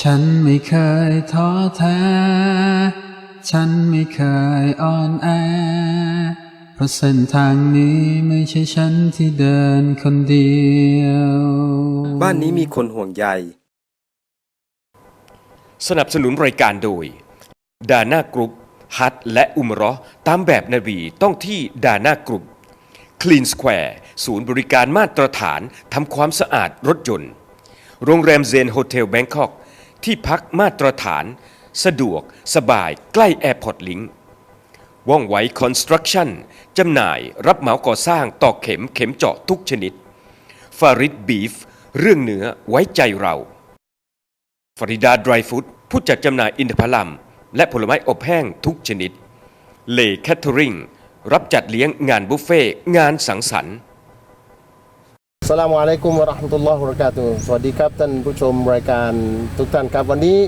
ฉันไม่เคยท้อแท้ ฉันไม่เคยอ่อนแอ เพราะเส้นทางนี้ไม่ใช่ฉันที่เดินคนเดียว บ้านนี้มีคนห่วงใย สนับสนุนรายการโดย ดาน่ากรุ๊ปฮัทและอุมเรอตามแบบนบีต้องที่ดาน่ากรุ๊ปคลีนสแควร์ศูนย์บริการมาตรฐานทำความสะอาดรถยนต์ โรงแรมเซนโฮเทลแบงคอก ที่พักมาตรฐาน สะดวกสบายใกล้แอร์พอร์ตลิงว่องไวคอนสตรักชั่นจำหน่ายรับเหมาก่อสร้างตอกเข็มเข็มเจาะทุกชนิดฟาริดบีฟเรื่องเนื้อไว้ใจเราฟริดาดรายฟู้ดผู้จัดจำหน่ายอินทผลัม และผลไม้อบแห้งทุกชนิดเลแคทเทอริงรับจัดเลี้ยงงานบุฟเฟ่งานสังสรรค์ สลามอะลัยกุมวะราะห์มะตุลลอฮ์วะบะเราะกาตุฮ์สวัสดีครับท่านผู้ชมรายการทุกท่านครับ วันนี้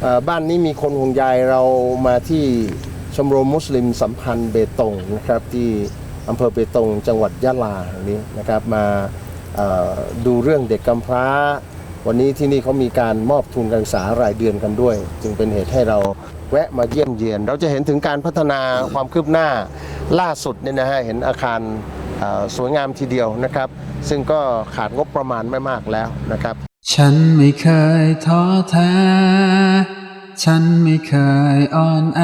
เอ่อบ้านนี้มีคนห่วงใยเรามาที่ชมรมมุสลิมสัมพันธ์เบตงนะครับที่อำเภอเบตงจังหวัดยะลาแห่งนี้นะครับมาเอ่อดูเรื่องเด็กกำพร้า วันนี้ที่นี่เขามีการมอบทุนการศึกษารายเดือนกันด้วย จึงเป็นเหตุให้เราแวะมาเยี่ยมเยียน เราจะเห็นถึงการพัฒนาความคืบหน้าล่าสุดเนี่ยนะฮะเห็นอาคาร สวยงามทีเดียวนะครับ ซึ่งก็ขาดงบประมาณไม่มากแล้วนะครับ ฉันไม่เคยท้อแท้ ฉันไม่เคยอ่อนแอ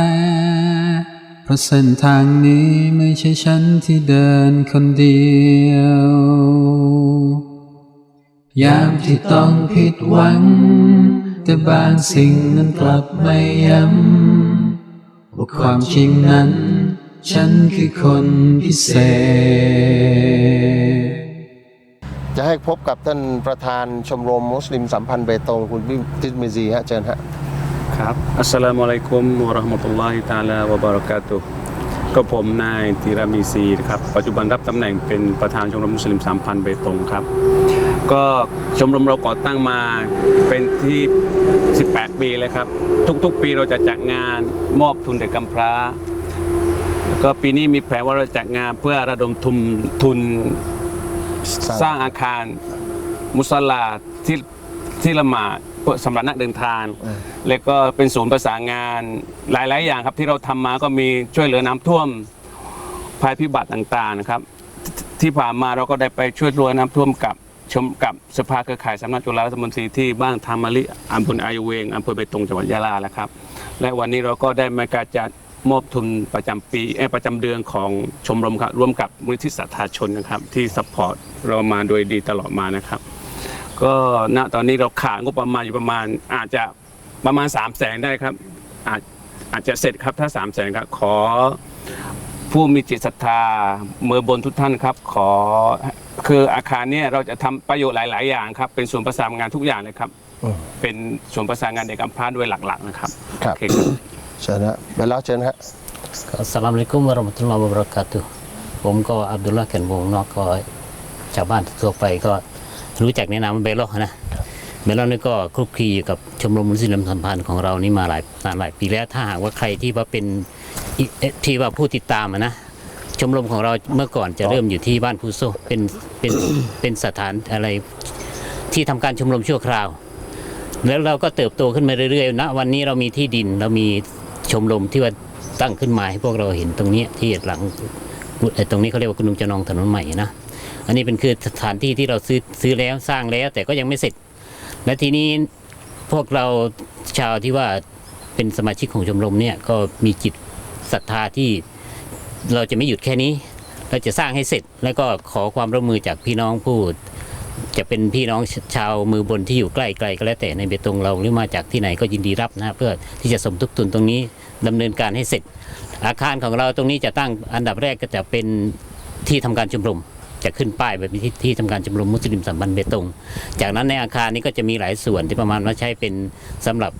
เพราะเส้นทางนี้ไม่ใช่ฉันที่เดินคนเดียว ยามที่ต้องผิดหวัง แต่บางสิ่งนั้นกลับไม่ย้ำว่าความจริงนั้น ฉันคือคนพิเศษ จะให้พบกับท่านประธานชมรมมุสลิมสัมพันธ์เบตงคุณทิดมิซีฮะเชิญฮะครับอัสสลามุอะลัยกุมวะราะห์มะตุลลอฮิตะอาลาวะบารากาตุก็ผมนายตีรามีซีนะครับปัจจุบันรับตำแหน่งเป็นประธานชมรมมุสลิมสามพันธ์เบตงครับ ก็ชมรมเราก่อตั้งมาเป็นที่ 18 ปีเลยครับ ทุกๆ ปีเราจะจัดงานมอบทุนเด็กกำพร้า ก็ปีนี้มีแผนว่าเราจัดงานเพื่อระดมทุนทุนสร้างอาคารมุสลาที่ที่ละหมาดเพื่อสำหรับนักเดินทาง แล้วก็เป็นศูนย์ประสานงานหลาย ๆ อย่างครับที่เราทำมาก็มีช่วยเหลือน้ำท่วมภัยพิบัติต่างๆนะครับ ที่ผ่านมาเราก็ได้ไปช่วยเหลือน้ำท่วมกับชมกับสภาเครือข่ายสำนักจุฬารัฐมนตรีที่บ้านธรรมะลิอำเภออายุเวงอำเภอเบตงจังหวัดยะลาแล้วครับ และวันนี้เราก็ได้มาการจัด มอบทุนประจำปีเอ้ยประจำเดือนของชมรมครับร่วมกับมูลนิธิสัทธาชนนะครับ ที่ซัพพอร์ตเรามาโดยดีตลอดมานะครับ ก็ณตอนนี้เราขาดงบประมาณอยู่ประมาณอาจจะประมาณ3 0 0แสนได้ครับ อาจอาจจะเสร็จครับถ้า3 0 0แสนครับขอผู้มีจิตศรัทธาเมือบนทุกท่านครับ ขอคืออาคารเนี้เราจะทำประโยชน์หลาย ๆ อย่างครับ เป็นส่วนประสานงานทุกอย่างเลยครับอืมเป็นส่วนประสานงานเด็กกำพร้าด้วยหลัก ๆ นะครับครับโอ เคครับเชิญฮะไปแล้วเชิญฮะอัสสลามุอะลัยกุมวะเราะมะตุลลอฮ์วะบะเราะกาตุฮ์ผมก็อับดุลลาห์แก่นวงศ์เนอกก็ชาวบ้านทั่วไปก็รู้จักในนามว่าเบลโลนะเบลโลนี่ก็คลุกคลีอยู่กับชมรมมุสลิมสัมพันธ์ของเรานี่มาหลายนานหลายปีแล้วถ้าหากว่าใครที่ว่าเป็นอิเอ่อที่ว่าผู้ติดตามอะนะชมรมของเราเมื่อก่อนจะเริ่มอยู่ที่บ้านพูโซเป็นเป็นเป็นสถานอะไรที่ทำการชมรมชั่วคราว แล้วเราก็เติบโตขึ้นมาเรื่อยๆนะวันนี้เรามีที่ดินเรามี ชมรมที่ว่าตั้งขึ้นมาให้พวกเราเห็นตรงนี้ที่หลังตรงนี้เขาเรียกว่ากุนุงจะนองถนนใหม่นะอันนี้เป็นคือสถานที่ที่เราซื้อซื้อแล้วสร้างแล้ว แต่ก็ยังไม่เสร็จ และทีนี้พวกเราชาวที่ว่าเป็นสมาชิกของชมรมเนี่ยก็มีจิตศรัทธาที่เราจะไม่หยุดแค่นี้เราจะสร้างให้เสร็จ แล้วก็ขอความร่วมมือจากพี่น้องผู้จะเป็นพี่น้องชาวมือบนที่อยู่ใกล้ๆก็แล้วแต่ในเบตงเราหรือมาจากที่ไหนก็ยินดีรับนะเพื่อที่จะสมทบทุนตรงนี้ ดำเนินการให้เสร็จ อาคารของเราตรงนี้จะตั้งอันดับแรกก็จะเป็นที่ทำการชุมรมจะขึ้นป้ายแบบที่ที่ทำการชมรมมุสลิมสัมพันธ์เบตง จากนั้นในอาคารนี้ก็จะมีหลายส่วนที่ประมาณว่าใช้เป็นสำหรับ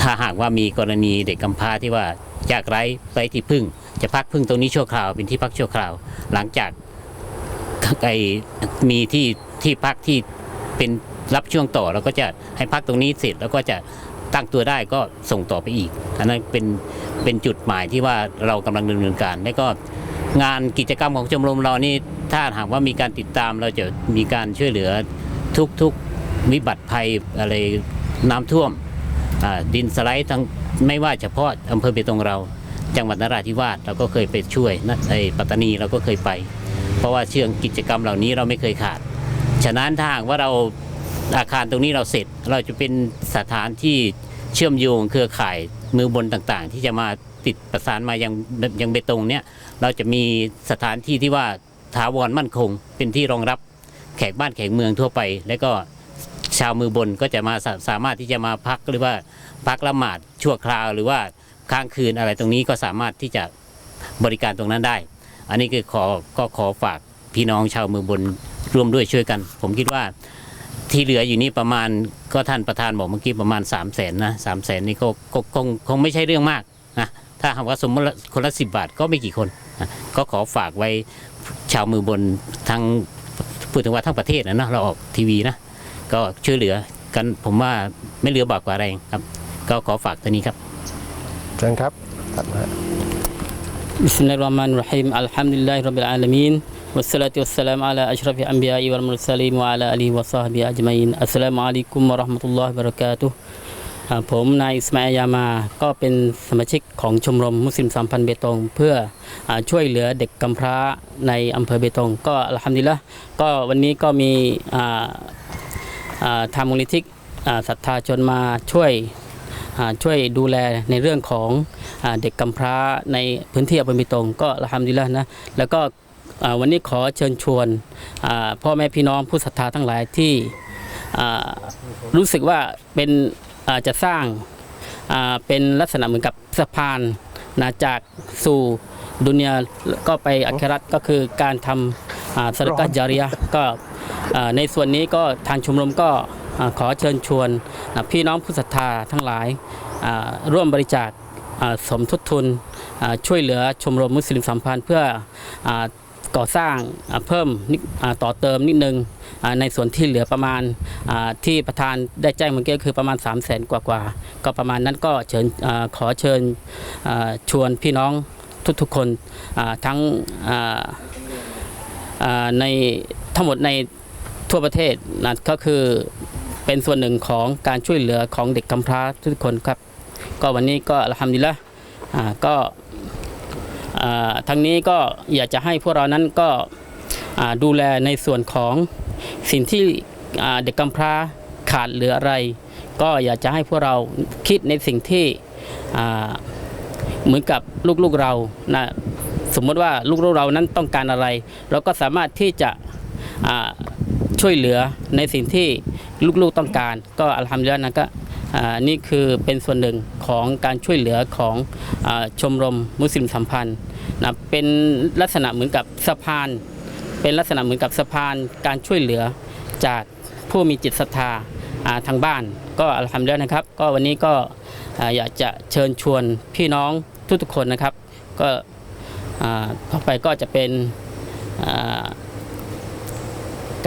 ถ้าหากว่ามีกรณีเด็กกำพร้าที่ว่ายากไร้ไร้ที่พึ่ง จะพักพึ่งตรงนี้ชั่วคราวเป็นที่พักชั่วคราว หลังจากไอมีที่ที่พักที่เป็นรับช่วงต่อเราก็จะให้พักตรงนี้เสร็จแล้วก็จะ ตั้งตัวได้ก็ส่งต่อไปอีกอันนั้นเป็นเป็นจุดหมายที่ว่าเรากำลังดำเนินการและก็งานกิจกรรมของชมรมเรานี่ถ้าหากว่ามีการติดตามเราจะมีการช่วยเหลือทุกทุกวิบัติภัยอะไรน้ำท่วมดินสไลด์ทั้งไม่ว่าเฉพาะอำเภอเบตงเรา จังหวัดนราธิวาสเราก็เคยไปช่วยนะไอ้ปัตตานีเราก็เคยไป เพราะว่าเชื่องกิจกรรมเหล่านี้เราไม่เคยขาด ฉะนั้นถ้าหากว่าเรา อาคารตรงนี้เราเสร็จเราจะเป็นสถานที่เชื่อมโยงเครือข่ายมือบนต่างๆ ที่จะมาติดประสานมายังยังเบตงเนี่ยเราจะมีสถานที่ที่ว่าถาวรมั่นคง เป็นที่รองรับแขกบ้านแขกเมืองทั่วไป และก็ชาวมือบนก็จะมาสาสามารถที่จะมาพักหรือว่าพักละหมาดชั่วคราวหรือว่าค้างคืนอะไรตรงนี้ก็สามารถที่จะบริการตรงนั้นได้ อันนี้คือขอก็ขอฝากพี่น้องชาวมือบนร่วมด้วยช่วยกัน ผมคิดว่า ที่เหลืออยู่นี่ประมาณก็ท่านประธานบอกเมื่อกี้ประมาณ3 0 0แสนนะสามแสนนี่ก็ก็คงคงไม่ใช่เรื่องมากนะถ้าหากว่าสมมติคนละสิบาทก็ไม่กี่คนนะก็ขอฝากไว้ชาวมือบนทั้งพูดถึงว่าทั้งประเทศนะเนอะเราออกทีวีนะก็ช่วยเหลือกันผมว่าไม่เหลือบากกว่าแรงครับ ก็ขอฝากตัวนี้ครับ เชิญครับตัดมา بسم الله الرحمن الرحيم الحمد لله رب العالمين والصلاة والسلام على أشرف الأنبياء والمرسلين وعلى آله وصحبه أجمعين السلام عليكم ورحمة الله وبركاته อ่าผมนายอิสมาอิลยามา ก็เป็นสมาชิกของชมรมมุสลิมสัมพันธ์เบตง เพื่ออาช่วยเหลือเด็กกำพร้าในอำเภอเบตง ก็อัลฮัมดุลิลละก็วันนี้ก็มีอ่าอ่าทางมูลนิธิอ่าศรัทธาชนมาช่วยอ่าช่วยดูแลในเรื่องของอาเด็กกำพร้าในพื้นที่อำเภอเบตง ก็อัลฮัมดุลิลละนะแล้วก็อ่า วันนี้ขอเชิญชวนพ่อแม่พี่น้องผู้ศรัทธาทั้งหลายที่รู้สึกว่าเป็นจะสร้างเป็นลักษณะเหมือนกับสะพานนะจากสู่ดุนยาก็ไปอัคราตก็คือการทำสรกะจาริยะห์ก็ในส่วนนี้ก็ทางชมรมก็ขอเชิญชวนพี่น้องผู้ศรัทธาทั้งหลายร่วมบริจาคสมทบทุนช่วยเหลือชมรมมุสลิมสัมพันธ์เพื่อ ก่อสร้างเพิ่มต่อเติมนิดนึงอ่าในส่วนที่เหลือประมาณที่ประธานได้แจ้งเมื่อกี้คือประมาณ 3 0 0แสนกว่ากว่าก็ประมาณนั้นก็เชิญขอเชิญชวนพี่น้องทุกๆคนทั้งในทั้งหมดในทั่วประเทศนะก็คือเป็นส่วนหนึ่งของการช่วยเหลือของเด็กกำพร้าทุกคนครับ ก็วันนี้ก็อัลฮัมดุลิลละก็ ทั้งนี้ก็อยากจะให้พวกเรานั้นก็ดูแลในส่วนของสิ่งที่เด็กกำพร้าขาดเหลืออะไร ก็อยากจะให้พวกเราคิดในสิ่งที่เหมือนกับลูกๆเรานะสมมติว่าลูกๆเรานั้นต้องการอะไร เราก็สามารถที่จะช่วยเหลือในสิ่งที่ลูกๆต้องการ ก็อัลฮัมดุลิลละนะก็ นี่คือเป็นส่วนหนึ่งของการช่วยเหลือของอชมรมมุสลิมสัมพันธ์นะเป็นลักษณะเหมือนกับสะพาน เป็นลักษณะเหมือนกับสะพานการช่วยเหลือจากผู้มีจิตศรัทธาทางบ้าน ก็อัลฮัมดุลิลละนะครับ ก็วันนี้ก็ออยากจะเชิญชวนพี่น้องทุกๆคนนะครับ ก็ต่อไปก็จะเป็น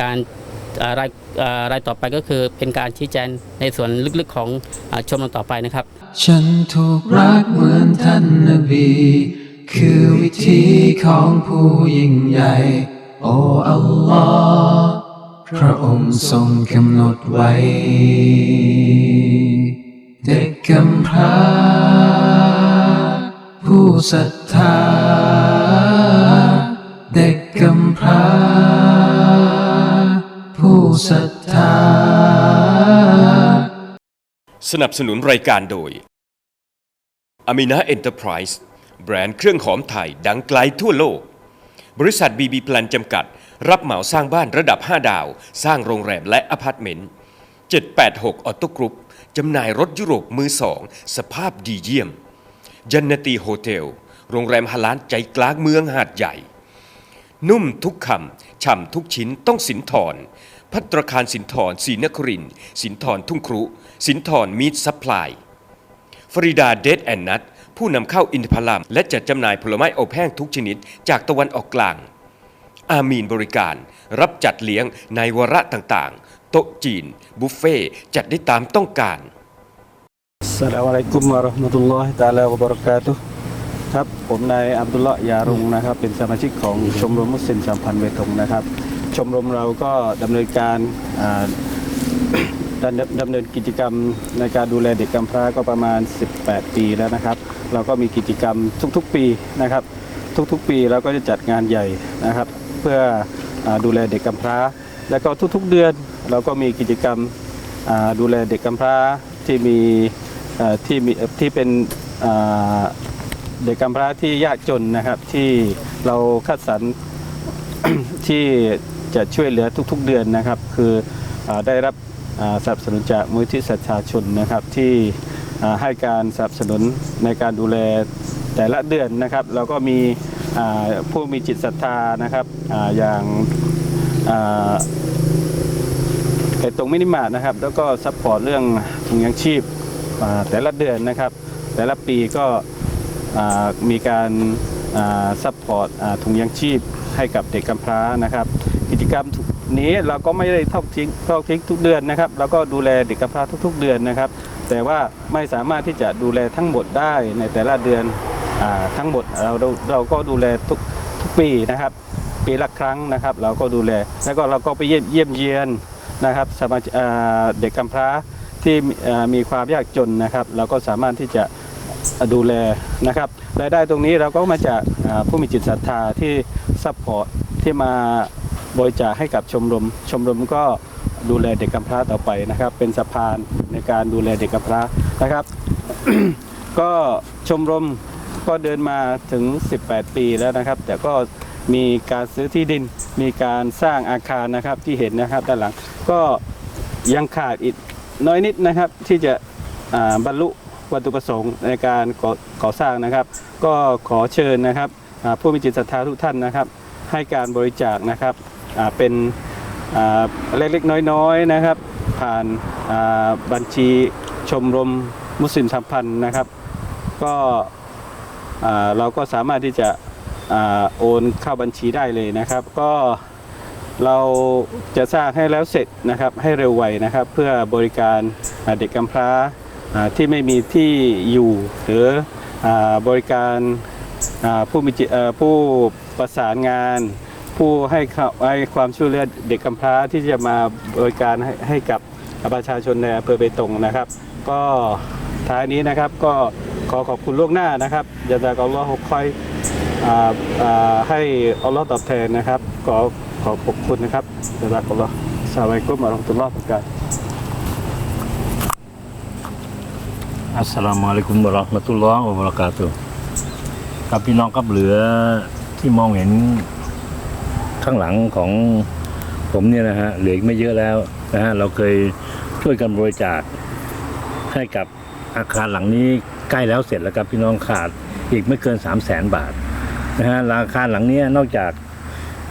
การ รายรายต่อไปก็คือเป็นการชี้แจงในส่วนลึกๆของอชมรมต่อไปนะครับ ฉันถูกรักเหมือนท่านนบี คือวิธีของผู้ยิ่งใหญ่ โอ้อัลลอฮ์พระองค์ทรงกำหนดไว้ เด็กกำพร้าผู้ศรัทธา เด็กกำพร้า ผู้ศรัทธา สนับสนุนรายการโดย a m i n a Enterprise แบรนด์เครื่องหอมไทยดังไกลทั่วโลก บริษัท BB แพลนจำกัด รับเหมาสร้างบ้านระดับ 5 ดาว สร้างโรงแรมและอพาร์ตเมนต์ 786 ออโต้กรุ๊ปจำหน่ายรถยุโรปมือสอง สภาพดีเยี่ยม ยันนตีโฮเทล โรงแรมฮาลานใจกลางเมืองหาดใหญ่ นุ่มทุกคำ ฉ่ำทุกชิ้นต้องสินทร พัตรคารสินทรศรีนคริน สินทรทุ่งครุ สินทรมีดซัพพลาย ฟริดาเดดแอนนัทผู้นำเข้าอินทผลัมและจัดจำหน่ายผลไม้อบแห้งทุกชนิดจากตะวันออกกลาง อามีนบริการ รับจัดเลี้ยงในวาระต่างๆ โต๊ะจีน บุฟเฟ่จัดได้ตามต้องการ Assalamualaikum warahmatullahi taala wabarakatuh ครับ ผมนายอับดุลละยารุงนะครับ เป็นสมาชิกของชมรมมุสลิมสัมพันธ์เวทงนะครับ ชมรมเราก็ดำเนินการอ่าดำดำเนินกิจกรรมในการดูแลเด็กกำพร้าก็ประมาณ 18 ปีแล้วนะครับ เราก็มีกิจกรรมทุกๆปีนะครับ ทุกๆปีเราก็จะจัดงานใหญ่นะครับ เพื่ออดูแลเด็กกำพร้า แล้วก็ทุกๆเดือนเราก็มีกิจกรรมดูแลเด็กกำพร้าที่มีที่มีที่เป็นเด็กกำพร้าที่ยากจนนะครับที่เราคัดสรรที่ จะช่วยเหลือทุกๆเดือนนะครับ คืออได้รับสนับสนุนจากมูลที่สัชาชนนะครับที่ให้การสนับสนุนในการดูแลแต่ละเดือนนะครับ เราก็มีผู้มีจิตศรัทธานะครับออย่างไอตรงมินิมาร์ทนะครับ แล้วก็ซัพพอร์ตเรื่องถุงยังชีพแต่ละเดือนนะครับ แต่ละปีก็มีการซัพพอร์ตถุงยังชีพให้กับเด็กกำพร้านะครับ กิจกรรมนี้เราก็ไม่ได้ทอดทิ้งทอดทิ้งทุกเดือนนะครับเราก็ดูแลเด็กกำพร้าทุก ๆ เดือนนะครับ แต่ว่าไม่สามารถที่จะดูแลทั้งหมดได้ในแต่ละเดือนอทั้งหมดเราเราเราก็ดูแลทุกทุกปีนะครับ ปีละครั้งนะครับ เราก็ดูแลแล้วก็เราก็ไปเยี่ยมเยี่ยมเยียนนะครับสมาชิกเด็กกำพร้าที่มีความยากจนนะครับ เราก็สามารถที่จะดูแลนะครับรายได้ตรงนี้เราก็มาจากผู้มีจิตศรัทธาที่ซัพพอร์ตที่มา บริจาคให้กับชมรม ชมรมก็ดูแลเด็กกำพร้าต่อไปนะครับ เป็นสะพานในการดูแลเด็กกำพร้านะครับ ก็ชมรมก็เดินมาถึง 18 ปีแล้วนะครับ แต่ก็มีการซื้อที่ดิน มีการสร้างอาคารนะครับที่เห็นนะครับด้านหลัง ก็ยังขาดอีกน้อยนิดนะครับที่จะบรรลุวัตถุประสงค์ในการก่ออสร้างนะครับ ก็ขอเชิญนะครับผู้มีจิตศรัทธาทุกท่านนะครับ ให้การบริจาคนะครับ เป็นเล็กๆ น้อยๆนะครับ ผ่านบัญชีชมรมมุสลิมสัมพันธ์นะครับ ก็เราก็สามารถที่จะอโอนเข้าบัญชีได้เลยนะครับ ก็เราจะสร้างให้แล้วเสร็จนะครับให้เร็วไวนะครับ เพื่อบริการเด็กกำพร้าที่ไม่มีที่อยู่ หรืออบริการผู้มีผู้ประสานงาน ผู้ให้ความช่วยเหลือเด็กกำพร้าที่จะมาบริการให้ให้กับประชาชนในอำเภอเบตงนะครับ ก็ท้ายนี้นะครับก็ขอขอบคุณล่วงหน้านะครับยาจากอัลลอฮ์คอยอ่าอ่าให้อัลลอฮ์ตอบแทนนะครับ ขอขอขอบคุณนะครับยาจากอัลลอฮ์สวัสดีกุมวะเราะห์ตุลลอฮ์บะเระกาศอัสสลามุอะลัยกุมวะราะห์มะตุลลอฮ์วะบะเราะกาตุฮ์ครับพี่น้องครับเหลือที่มองเห็น ข้างหลังของผมเนี่ยนะฮะเหลืออีกไม่เยอะแล้วนะฮะเราเคยช่วยกันบริจาคให้กับอาคารหลังนี้ใกล้แล้วเสร็จแล้วครับพี่น้องขาดอีกไม่เกิน3 0 0แสนบาทนะฮะอาคารหลังนี้นอกจาก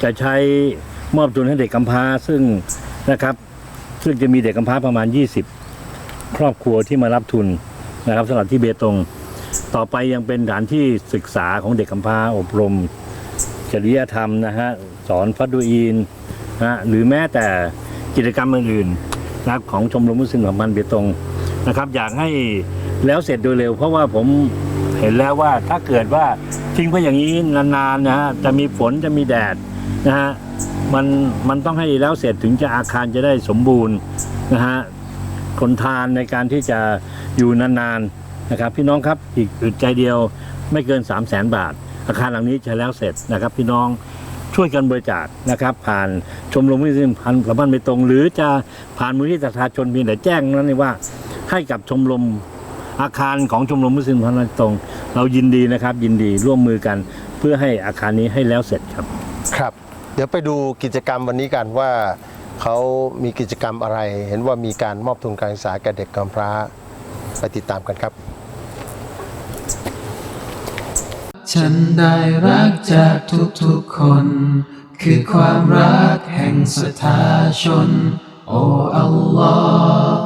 จะใช้มอบทุนให้เด็กกำพร้าซึ่งนะครับซึ่งจะมีเด็กกำพร้าประมาณ 20 ครอบครัวที่มารับทุนนะครับสำหรับที่เบตง ต่อไปยังเป็นฐานที่ศึกษาของเด็กกำพร้าอบรม จริยธรรมนะฮะสอนฟัดดูอีนนะฮะหรือแม้แต่กิจกรรมอื่นๆนะครับของชมรมมุสลิมสัมพันธ์เบตงนะครับ อยากให้แล้วเสร็จโดยเร็ว เพราะว่าผมเห็นแล้วว่าถ้าเกิดว่าทิ้งไปอย่างนี้นานๆนะฮะจะมีฝนจะมีแดดนะฮะมันมันต้องให้แล้วเสร็จถึงจะอาคารจะได้สมบูรณ์นะฮะทนทานในการที่จะอยู่นานๆนะครับ พี่น้องครับอีกอึดใจเดียวไม่เกิน 3 0 0แสนบาท อาคารหลังนี้จะแล้วเสร็จนะครับ พี่น้องช่วยกันบริจาคนะครับ ผ่านชมรมมุสลิมพันธ์ประพันธ์ไปตรง หรือจะผ่านมูลที่ประชาชนเพียงแต่แจ้งนั้นนี่ว่า ให้กับชมรมอาคารของชมรมมุสลิมพันธ์ตรง เรายินดีนะครับ ยินดีร่วมมือกันเพื่อให้อาคารนี้ให้แล้วเสร็จครับครับ เดี๋ยวไปดูกิจกรรมวันนี้กันว่าเขามีกิจกรรมอะไร เห็นว่ามีการมอบทุนการศึกษาแก่เด็กกำพร้าไปติดตามกันครับ ฉันได้รักจากทุกๆคน คือความรักแห่งสถาชน โอ้อัลลอฮ์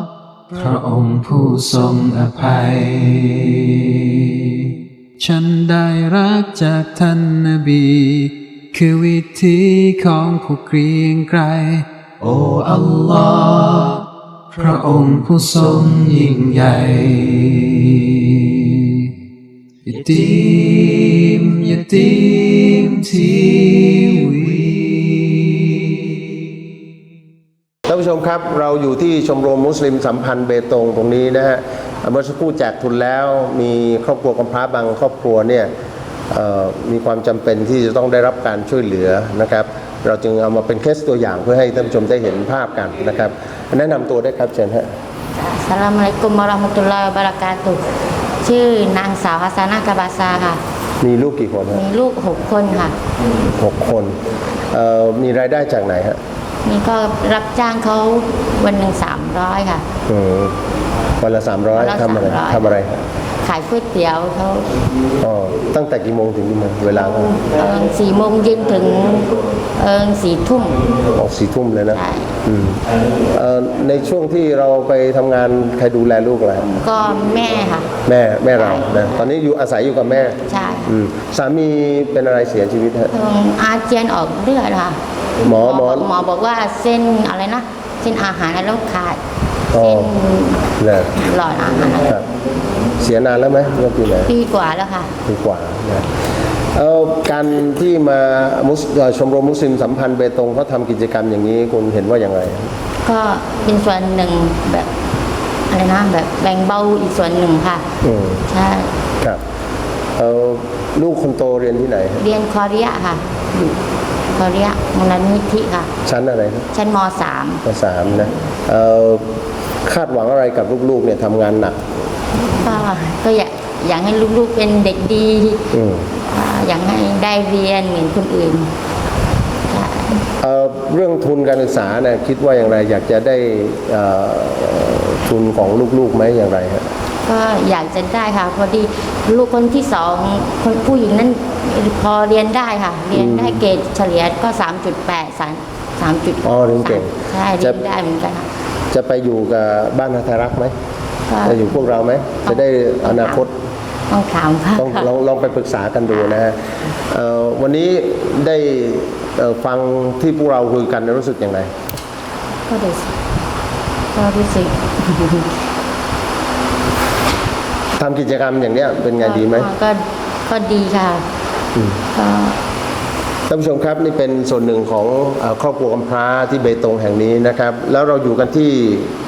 พระองค์ผู้ทรงอภัย ฉันได้รักจากท่านนบี คือวิธีของผู้เกรียงไกรโอ้อัลลอฮ์พระองค์ผู้ทรงยิ่งใหญ่ Yatim, Yatim TV. ท่านผู้ชมผู้ชมครับเราอยู่ที่ชมรมมุสลิมสัมพันธ์เบตงตรงนี้นะฮะเมื่อสักครู่แจกทุนแล้วมีครอบครัวกำพร้าบางครอบครัวเนี่ยเอ่อมีความจำเป็นที่จะต้องได้รับการช่วยเหลือนะครับ เราจึงเอามาเป็นเคสตัวอย่างเพื่อให้ท่านผู้ชมได้เห็นภาพกันนะครับ แนะนำตัวได้ครับเชิญฮะอัสสลามุอะลัยกุมวะเราะห์มะตุลลอฮิวะบะเราะกาตุฮ์ ชื่อนางสาวฮัสซานากาบาซาค่ะ มีลูกกี่คนฮะมีลูกหกคนค่ะ หกคนเอ่อมีรายได้จากไหนฮะนี่ก็รับจ้างเขาวันหนึ่งสามร้อยค่ะ อืมวันละสามร้อยวันละทำอะไร300 ทำอะไรฮะ ขายก๋วยเตี๋ยวเขาอ๋อตั้งแต่กี่โมงถึงกี่โมงเวลาก็เอิงสี่โมงเย็นถึงเอิงสี่ทุ่ม ออกสี่ทุ่มเลยนะใช่ อืมเอ่อในช่วงที่เราไปทำงานใครดูแลลูกอะไรก็แม่ค่ะ แม่แม่เรานะตอนนี้อยู่อาศัยอยู่กับแม่ใช่อืมสามีเป็นอะไรเสียชีวิตฮะ เอิงอาเจียนออกเลือดค่ะหมอหมอหมอบอกว่าเส้นอะไรนะ เส้นอาหารแล้วขาด อ๋อ เส้นเลยหลอดอาหารครับ เสียนานแล้วไหมเมื่อปีไหนปีกว่าแล้วค่ะปีกว่านะเอ่อการที่มามุสเอ่อชมรมมุสลิมสัมพันธ์เบตงเขาทำกิจกรรมอย่างนี้คุณเห็นว่าอย่างไรก็เป็นส่วนหนึ่งแบบอะไรนะแบบแบ่งเบาอีกส่วนหนึ่งค่ะอืมใช่ครับเอ่อลูกคนโตเรียนที่ไหนฮะเรียนคอเรียค่ะอยู่คอเรียมูลนิธิค่ะ ชั้นอะไรครับชั้นมสามปสามนะเอ่อคาดหวังอะไรกับลูกๆเนี่ยทำงานหนัก ก็ก็อยากอยากให้ลูกๆเป็นเด็กดีอืมอ่าอยากให้ได้เรียนเหมือนคนอื่นใช่เอ่อเรื่องทุนการศึกษาเนี่ยคิดว่าอย่างไร อยากจะได้เอ่อทุนของลูกๆไหมอย่างไรฮะก็อยากจะได้ค่ะ พอดีลูกคนที่สองคนผู้หญิงนั้นพอเรียนได้ค่ะ เรียนได้เกรดเฉลี่ยก็สามจุดแปดสามสามจุดอ๋อเรียนเก่งใช่เรียนได้เหมือนกันค่ะ จะไปอยู่กับบ้านนาทารักษ์ไหมก็ จะอยู่พวกเราไหมจะได้อนาคตต้องถามค่ะต้องลองลองไปปรึกษากันดูนะฮะเอ่อวันนี้ได้เอ่อฟังที่พวกเราคุยกันรู้สึกอย่างไรก็รู้สึกก็รู้สึกทำกิจกรรมอย่างเนี้ยเป็นไงดีไหมก็ก็ก็ดีค่ะก็ท่านผู้ชมครับนี่เป็นส่วนหนึ่งของเอ่อครอบครัวกำพร้าที่เบตงแห่งนี้นะครับ แล้วเราอยู่กันที่เอ่อ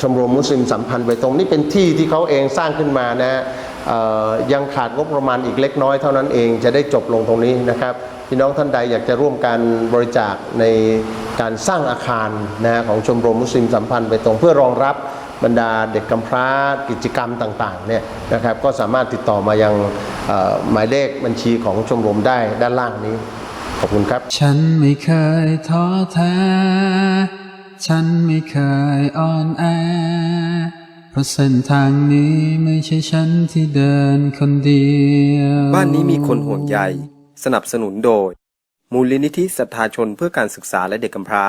ชมรมมุสลิมสัมพันธ์เบตงนี่เป็นที่ที่เขาเองสร้างขึ้นมานะยังขาดงบประมาณอีกเล็กน้อยเท่านั้นเองจะได้จบลงตรงนี้นะครับพี่น้องท่านใดอยากจะร่วมการบริจาคในการสร้างอาคารนะฮะของชมรมมุสลิมสัมพันธ์เบตรงเพื่อรองรับบรรดาเด็กกำพร้ากิจกรรมต่างๆเนี่ยนะครับก็สามารถติดต่อมายังหมายเลขบัญชีของชมรมได้ด้านล่างนี้ ขอบคุณครับ ฉันไม่เคยท้อแท้ ฉันไม่เคยอ่อนแอ เพราะเส้นทางนี้ไม่ใช่ฉันที่เดินคนเดียว บ้านนี้มีคนห่วงใย สนับสนุนโดย มูลนิธิสัทธาชนเพื่อการศึกษาและเด็กกำพร้า